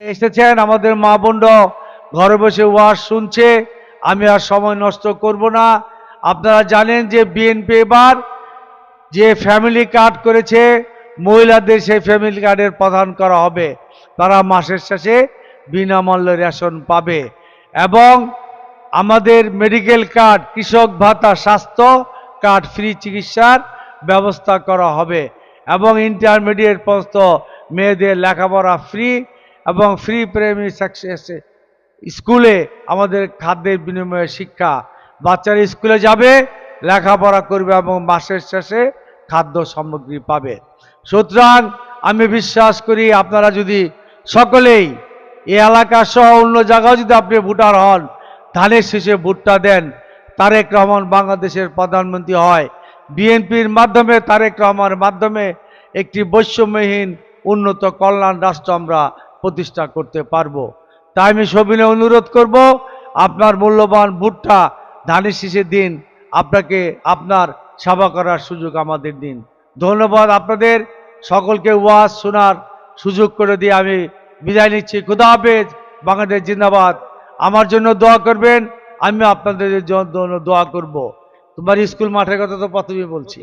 এসেছেন আমাদের মা বোনড ঘরে বসে ওয়াজ শুনছে, আমি আর সময় নষ্ট করব না। আপনারা জানেন যে বিএনপি এবার যে ফ্যামিলি কার্ড করেছে, মহিলাদের সেই ফ্যামিলি কার্ডের প্রদান করা হবে। তারা মাসের শেষে বিনামূল্যে রেশন পাবে। এবং আমাদের মেডিকেল কার্ড কৃষক ভাতা, স্বাস্থ্য কার্ড ফ্রি চিকিৎসার ব্যবস্থা করা হবে। এবং ইন্টারমিডিয়েট পর্যন্ত মেয়েদের লেখাপড়া ফ্রি এবং ফ্রি প্রাইমারি সাকসেস স্কুলে আমাদের খাদ্যের বিনিময়ে শিক্ষা। বাচ্চারা স্কুলে যাবে, লেখাপড়া করবে এবং মাসের শেষে খাদ্য সামগ্রী পাবে। সুতরাং আমি বিশ্বাস করি আপনারা যদি সকলেই এ এলাকা সহ অন্য জায়গাও যদি আপনি ভোটার হন, ধানের শেষে ভোটটা দেন, তারেক রহমান বাংলাদেশের প্রধানমন্ত্রী হয়। বিএনপির মাধ্যমে তারেক রহমানের মাধ্যমে একটি বৈষম্যহীন, উন্নত কল্যাণ রাষ্ট্র আমরা প্রতিষ্ঠা করতে পারব। তাই আমি সবিনে অনুরোধ করব, আপনার মূল্যবান ভুট্টা, ধানের শীষের দিন, আপনাকে আপনার সেবা করার সুযোগ আমাদের দিন। ধন্যবাদ আপনাদের, সকলকে ওয়াজ শোনার সুযোগ করে দিয়ে আমি বিদায় নিচ্ছি। খুদা হাফেজ, বাংলাদেশ জিন্দাবাদ। আমার জন্য দোয়া করবেন আমি আপনাদের জন্য দোয়া করব। তোমার স্কুল মাঠের কথা তো প্রথমেই বলছি।